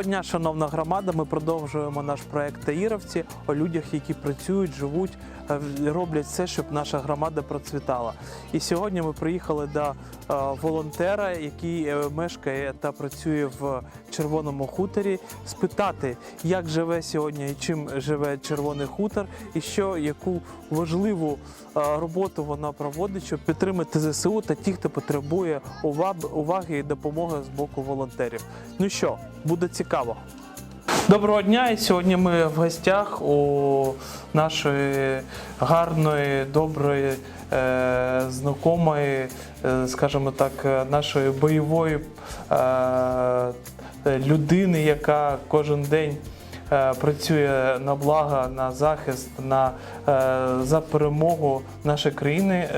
Доброго дня, шановна громада. Ми продовжуємо наш проект Таїровці о людях, які працюють, живуть, роблять все, щоб наша громада процвітала. І сьогодні ми приїхали до е, волонтера, який е, мешкає та працює в Червоному хуторі, спитати, як живе сьогодні і чим живе Червоний хутор, і що яку важливу е, роботу вона проводить, щоб підтримати ЗСУ та ті, хто потребує уваги і допомоги з боку волонтерів. Ну що, буде цікаво. Доброго дня! І сьогодні ми в гостях у нашої гарної, доброї, е, знайомої, е, скажімо так, е, нашої бойової е, людини, яка кожен день е, працює на благо, на захист, на, е, за перемогу нашої країни.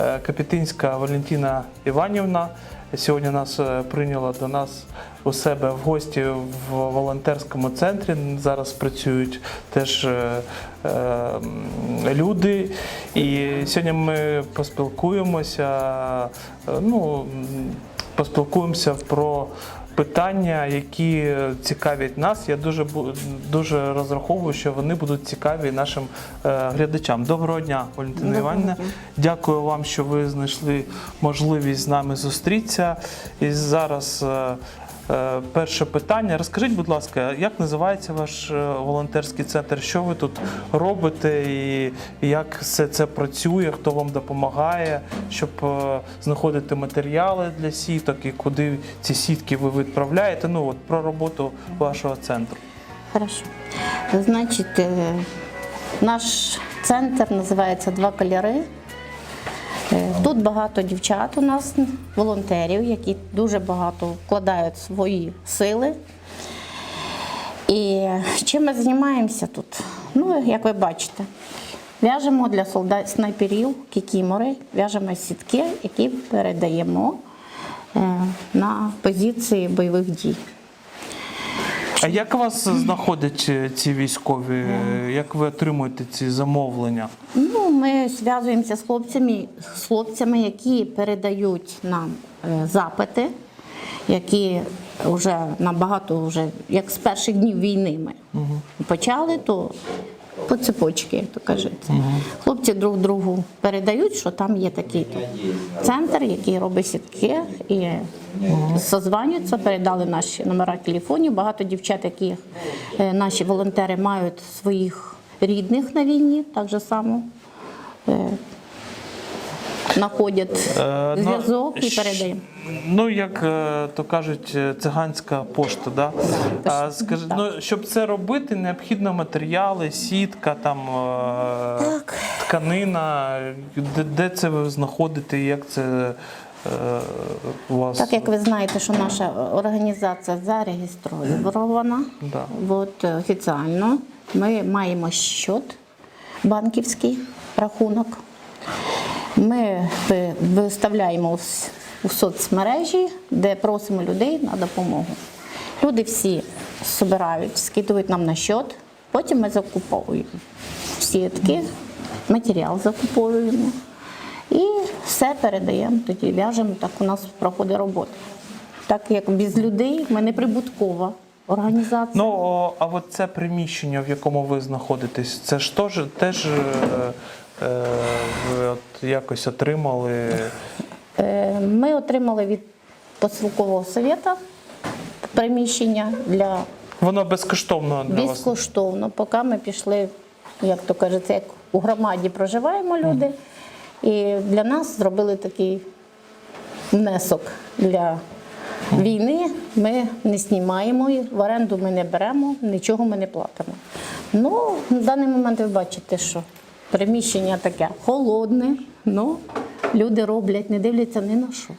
Е, Капітинська Валентина Іванівна сьогодні нас е, прийняла до нас у себе в гості в волонтерському центрі. Зараз працюють теж е, люди. І сьогодні ми поспілкуємося. Ну, поспілкуємося про питання, які цікавлять нас. Я дуже дуже розраховую, що вони будуть цікаві нашим е, глядачам. Доброго дня, Валентина Іванівна. Дякую вам, що ви знайшли можливість з нами зустрітися. І зараз е, перше питання. Розкажіть, будь ласка, як називається ваш е, волонтерський центр? Що ви тут робите, і як все це працює? Хто вам допомагає, щоб е, знаходити матеріали для сіток і куди ці сітки ви відправляєте? Ну от про роботу вашого центру. Хорошо. Значить, е, наш центр називається Два кольори. Тут багато дівчат у нас, волонтерів, які дуже багато вкладають свої сили. І чим ми займаємося тут? Ну, як ви бачите, в'яжемо для солдат снайперів, кікімори, в'яжемо сітки, які передаємо е, на позиції бойових дій. А як вас знаходять е, ці військові? Як ви отримуєте ці замовлення? Ну, ми зв'язуємося з хлопцями, з хлопцями, які передають нам е, запити, які вже набагато вже, як з перших днів війни ми почали, то по цепочці, як то кажеться. Хлопці друг другу передають, що там є такий центр, який робить сітки і созванюються, передали наші номера телефонів. Багато дівчат, які е, наші волонтери мають своїх рідних на війні, так же само. е, Знаходять Е, ну, зв'язок і передаємо. Ну, як е, то кажуть, е, циганська пошта, да? А, скажи, Так. ну, щоб це робити, необхідно матеріали, сітка, там, е, тканина. Де, де це ви знаходите, як це у вас? Так як ви знаєте, що наша організація зареєстрована Да. от, офіціально, ми маємо счет банківський рахунок. Ми виставляємо у соцмережі, де просимо людей на допомогу. Люди всі збирають, скидують нам на счет, потім ми закуповуємо сітки, матеріал закуповуємо і все передаємо, тоді в'яжемо, так у нас проходить робота. Так як без людей ми не прибуткова організація. Ну, о, а от це приміщення, в якому ви знаходитесь, це ж теж, теж е, е, ви от якось отримали. Е, Ми отримали від посилкового совєта приміщення для Воно безкоштовно для вас. безкоштовно, поки ми пішли, як то кажеться, як у громаді проживаємо люди. І для нас зробили такий внесок для війни. Ми не знімаємо, в оренду ми не беремо, нічого ми не платимо. Ну, на даний момент ви бачите, що приміщення таке холодне, ну люди роблять, не дивляться ні на що.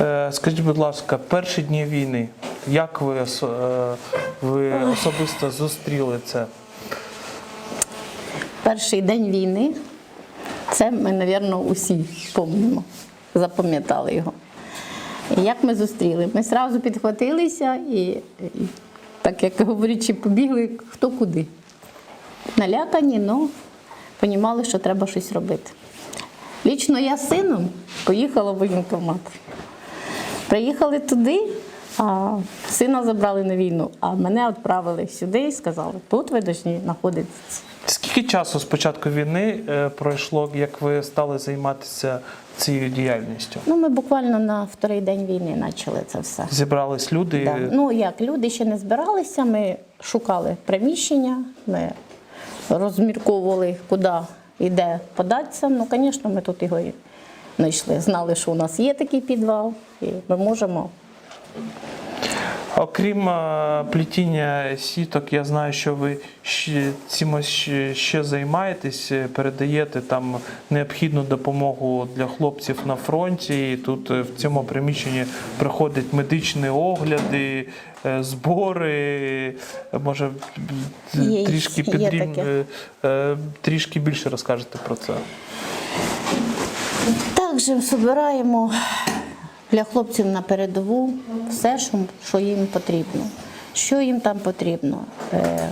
Е, Скажіть, будь ласка, перші дні війни, як ви, е, ви особисто зустріли це? Перший день війни, це ми, мабуть, усі пам'ятаємо, запам'ятали його. І як ми зустріли? Ми одразу підхватилися і, і так як говорячи, побігли хто куди. Налякані, але розуміли, що треба щось робити. Лічно я з сином поїхала в воєнкомат. Приїхали туди, А сина забрали на війну, а мене відправили сюди і сказали, тут ви повинні знаходитися. Скільки часу з початку війни е, пройшло, як ви стали займатися цією діяльністю? Ну, ми буквально на вторий день війни почали це все. Зібрались люди. Да. Ну як, люди ще не збиралися, ми шукали приміщення, ми розмірковували, куди і де податися. Ну, звісно, ми тут його і знайшли. Знали, що у нас є такий підвал, і ми можемо. Окрім е, плетіння сіток, я знаю, що ви цим ще, займаєтесь, е, передаєте там необхідну допомогу для хлопців на фронті. І тут е, в цьому приміщенні проходять медичні огляди, збори. Може, Є- трішки є е, трішки більше розкажете про це. Також збираємо для хлопців на передову все, що, їм потрібно. Що їм там потрібно? Е,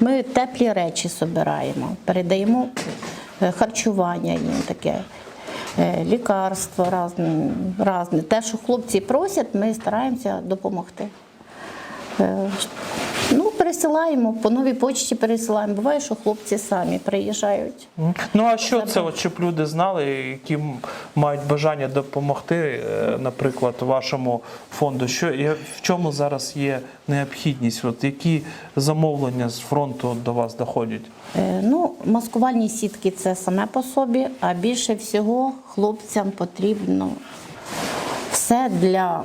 Ми теплі речі збираємо, передаємо е, харчування їм таке, е, лікарства різні, різні. Те, що хлопці просять, ми стараємося допомогти. Ну, пересилаємо, по новій почті пересилаємо. Буває, що хлопці самі приїжджають. Ну а що це, от, щоб люди знали, які мають бажання допомогти, е, наприклад, вашому фонду? Що в чому зараз є необхідність? От які замовлення з фронту до вас доходять? Е, Ну, маскувальні сітки це саме по собі, а більше всього хлопцям потрібно все для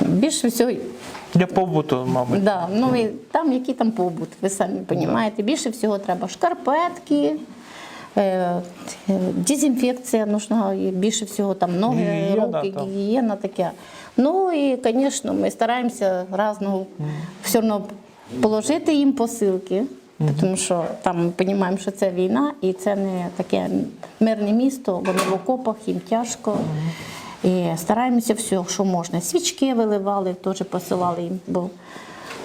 більше всього. Для побуту, мабуть. Да, ну і там який там побут, ви самі розумієте. Більше всього треба шкарпетки, е, е, дезінфекція нужна, і більше всього там ноги, Гігієна руки, там. гігієна таке. Ну і, звісно, ми стараємося разного все одно положити їм посилки, тому що там ми розуміємо, що це війна, і це не таке мирне місто, вони в окопах, їм тяжко. І стараємося все, що можна. Свічки виливали, теж посилали їм. Бо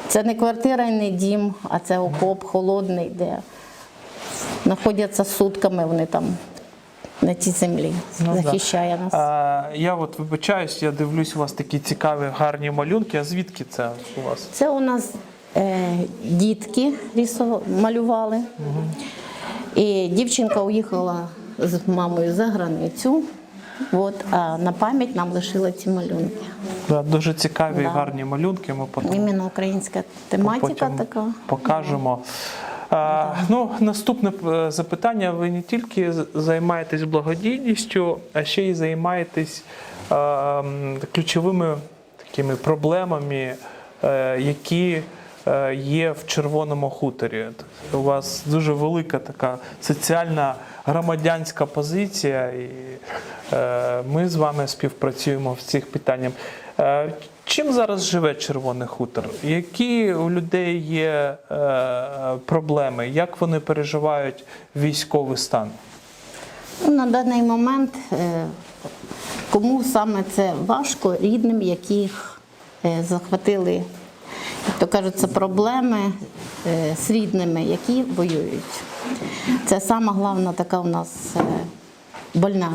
це не квартира і не дім, а це окоп холодний, де знаходяться сутками вони там на цій землі. Ну, да. захищає нас. А, я от вибачаюсь, я дивлюсь, у вас такі цікаві, гарні малюнки. А звідки це у вас? Це у нас е, дітки рису- малювали. І дівчинка уїхала з мамою за границю. От, а на пам'ять нам лишила ці малюнки. Да, дуже цікаві, Да. гарні малюнки. Ми потім Іменно українська тематика потім така. покажемо. А, ну, наступне е, запитання. Ви не тільки займаєтесь благодійністю, а ще й займаєтесь е, м, ключовими такими проблемами, е, які е, є в червоному хуторі. У вас дуже велика така соціальна громадянська позиція, і е, ми з вами співпрацюємо в цих питаннях. Е, Чим зараз живе Червоний хутор? Які у людей є е, проблеми? Як вони переживають військовий стан? Ну, На даний момент е, кому саме це важко, рідним, яких е, захватили, як то кажуть, це проблеми е, з рідними, які воюють. Це сама головна така у нас е, больна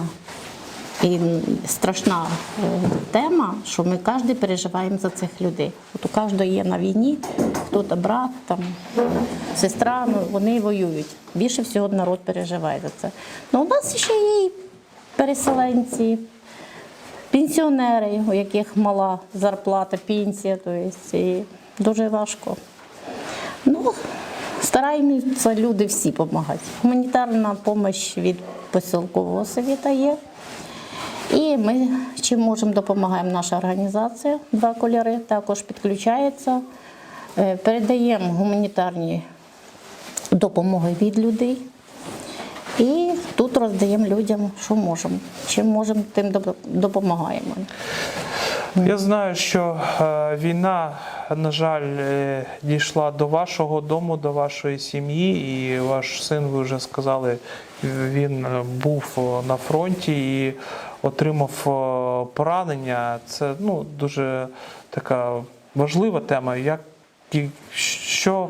і страшна е, тема, що ми кожен переживаємо за цих людей. От у кожного є на війні, хто-то брат, там, сестра, ну, вони воюють. Більше всього народ переживає за це. Ну, у нас ще є і переселенці, пенсіонери, у яких мала зарплата, пенсія, тобто, і дуже важко. Ну, стараємося люди всі допомагати. Гуманітарна допомога від посілкового совєта є. І ми чим можемо допомагаємо наша організація, два кольори також підключається. Е, Передаємо гуманітарні допомоги від людей. І тут роздаємо людям, що можемо. Чим можемо, тим допомагаємо. Я знаю, що е, війна, на жаль, е, дійшла до вашого дому, до вашої сім'ї, і ваш син, ви вже сказали, він був на фронті і отримав е, поранення. Це ну, дуже така важлива тема. Як, що,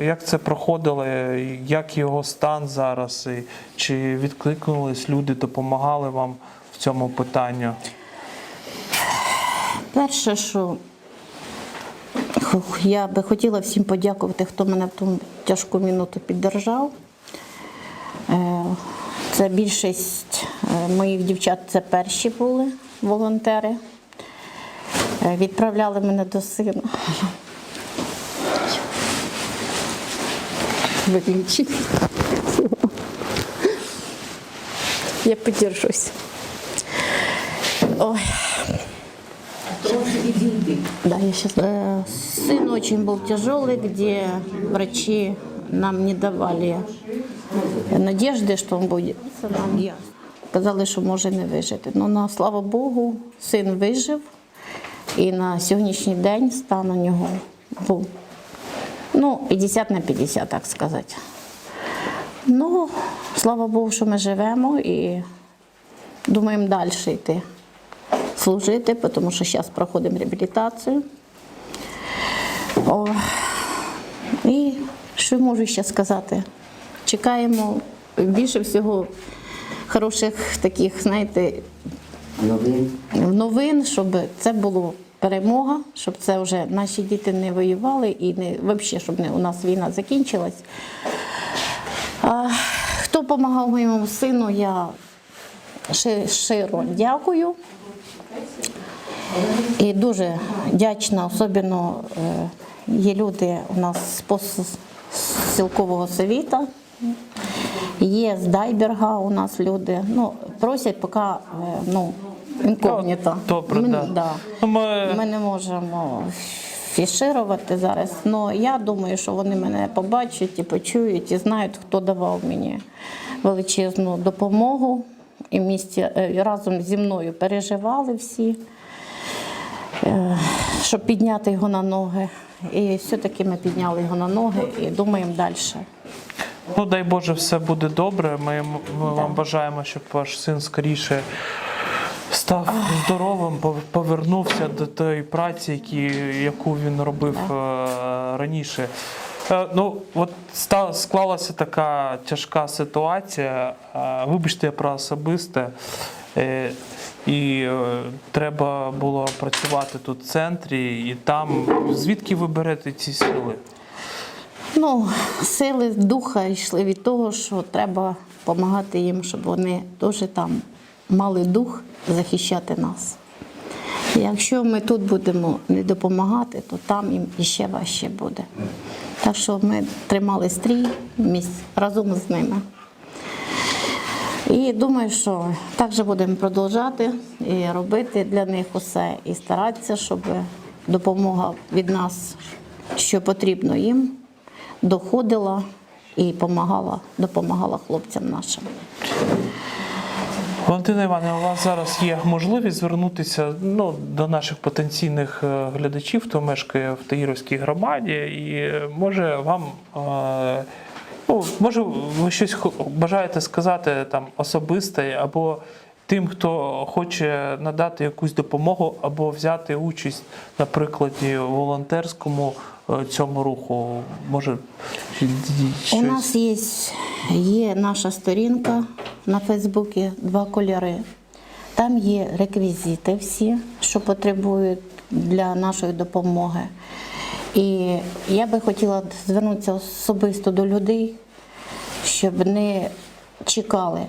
як це проходило, як його стан зараз, і чи відкликнулись люди, допомагали вам в цьому питанні? перше, що я би хотіла всім подякувати, хто мене в ту тяжку минуту піддержав. Е, Це більшість е, моїх дівчат це перші були волонтери. Е, Відправляли мене до сина. Виключи. Я подержусь. Ой. Да, я сейчас. сын очень был тяжелый, где врачи нам не давали надежди, що він буде. Казали, що може не вижити. Ну, на слава Богу, син вижив. І на сьогоднішній день стан у нього був ну, 50 на 50, так сказати. Ну, слава Богу, що ми живемо і думаємо далі йти служити, тому що зараз проходимо реабілітацію. О, і що можу ще сказати? Чекаємо більше всього хороших таких, знаєте, Новин. новин, щоб це було перемога, щоб це вже наші діти не воювали і не взагалі, щоб не, у нас війна закінчилась. А, хто допомагав моєму сину, я ши- щиро дякую. І дуже вдячна, особливо е, є люди у нас з постсілкового совіта, є з Дайберга у нас люди. Ну, просять поки е, ну, інкогніто. Добре, ми, да. да. Ну, ми- ми не можемо фіширувати зараз. але я думаю, що вони мене побачать і почують, і знають, хто давав мені величезну допомогу. І місті е, разом зі мною переживали всі, е, щоб підняти його на ноги. І все-таки ми підняли його на ноги і думаємо далі. Ну, дай Боже, все буде добре. Ми, ми вам бажаємо, щоб ваш син скоріше став здоровим, пов- повернувся до тої праці, які, яку він робив е, раніше. Е, Ну, от склалася така тяжка ситуація. Е, Вибачте про особисте. Е, І е, треба було працювати тут в центрі, і там. Звідки ви берете ці сили? Ну, сили духа йшли від того, що треба допомагати їм, щоб вони теж там мали дух захищати нас. Якщо ми тут будемо не допомагати, то там їм іще важче буде. Так що ми тримали стрій місць разом з ними. І думаю, що так же будемо продовжати і робити для них усе, і старатися, щоб допомога від нас, що потрібно їм, доходила і допомагала, допомагала хлопцям нашим. Валентина Івановна, у вас зараз є можливість звернутися ну, до наших потенційних е, глядачів, хто мешкає в Таїровській громаді, і е, може вам. е, Ну, може, ви щось бажаєте сказати там особисте, або тим, хто хоче надати якусь допомогу, або взяти участь на прикладі волонтерському цьому руху. Може, щось... У нас є, є наша сторінка на Фейсбуці два кольори. Там є реквізити всі, що потребують для нашої допомоги. І я би хотіла звернутися особисто до людей, щоб не чекали.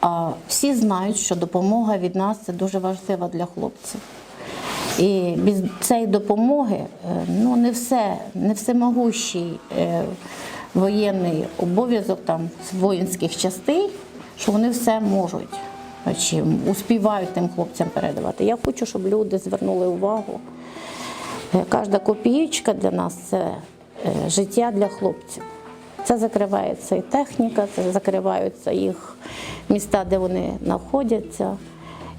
А всі знають, що допомога від нас це дуже важлива для хлопців. І без цієї допомоги е, ну, не все, не всемогущий е, воєнний обов'язок там, з воїнських частей, що вони все можуть чи успівають тим хлопцям передавати. Я хочу, щоб люди звернули увагу. Е, Кожна копієчка для нас це е, життя для хлопців. Це закривається і техніка, це закриваються їх міста, де вони знаходяться,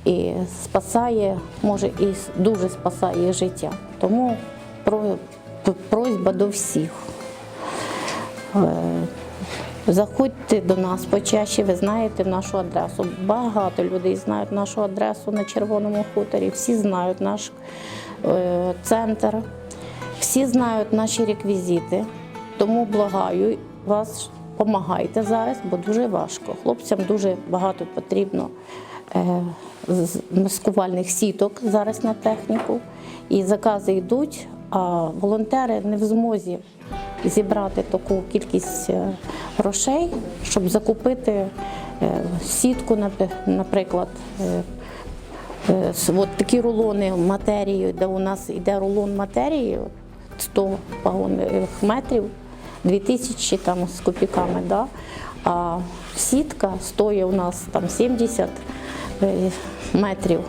і спасає, може, і дуже спасає життя. Тому просьба до всіх. Заходьте до нас почаще, ви знаєте нашу адресу. Багато людей знають нашу адресу на Червоному хуторі, всі знають наш е, центр, всі знають наші реквізити. Тому благаю вас, допомагайте зараз, бо дуже важко. Хлопцям дуже багато потрібно е, маскувальних сіток зараз на техніку. І закази йдуть, а волонтери не в змозі зібрати таку кількість е, грошей, щоб закупити е, сітку, наприклад. е, От такі рулони матерії, де у нас йде рулон матерії, 100 вагонних метрів, 2000 там з копійками, да? а сітка стоїть у нас там 70 е, метрів,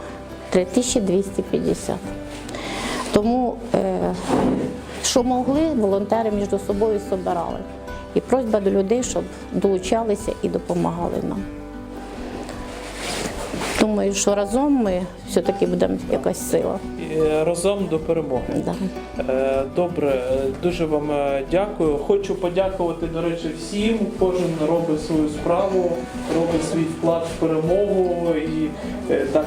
3250. Тому, е, що могли, волонтери між собою збирали. І просьба до людей, щоб долучалися і допомагали нам. Думаю, що разом ми все-таки будемо якась сила. І, е, Разом до перемоги. Да. Е, Добре, е, дуже вам дякую. Хочу подякувати, до речі, всім. Кожен робить свою справу, робить свій вклад в перемогу. І так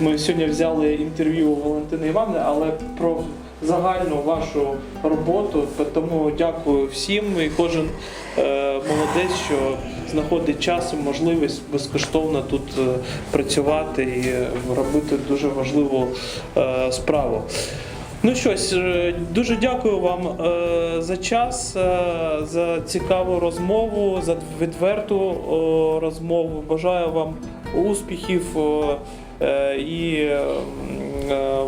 ми сьогодні взяли інтерв'ю у Валентини Івановни, але про загальну вашу роботу. Тому дякую всім. І кожен е, молодець, що знаходить час і можливість безкоштовно тут е, працювати і робити дуже важливу е, справу. Ну щось, дуже дякую вам за час, за цікаву розмову, за відверту розмову. Бажаю вам успіхів і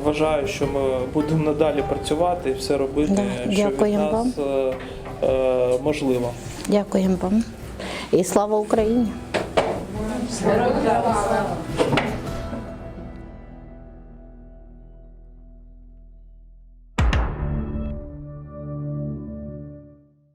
вважаю, що ми будемо надалі працювати і все робити, Да, що від нас е, е, можливо. Дякуємо вам. І слава Україні! Слава!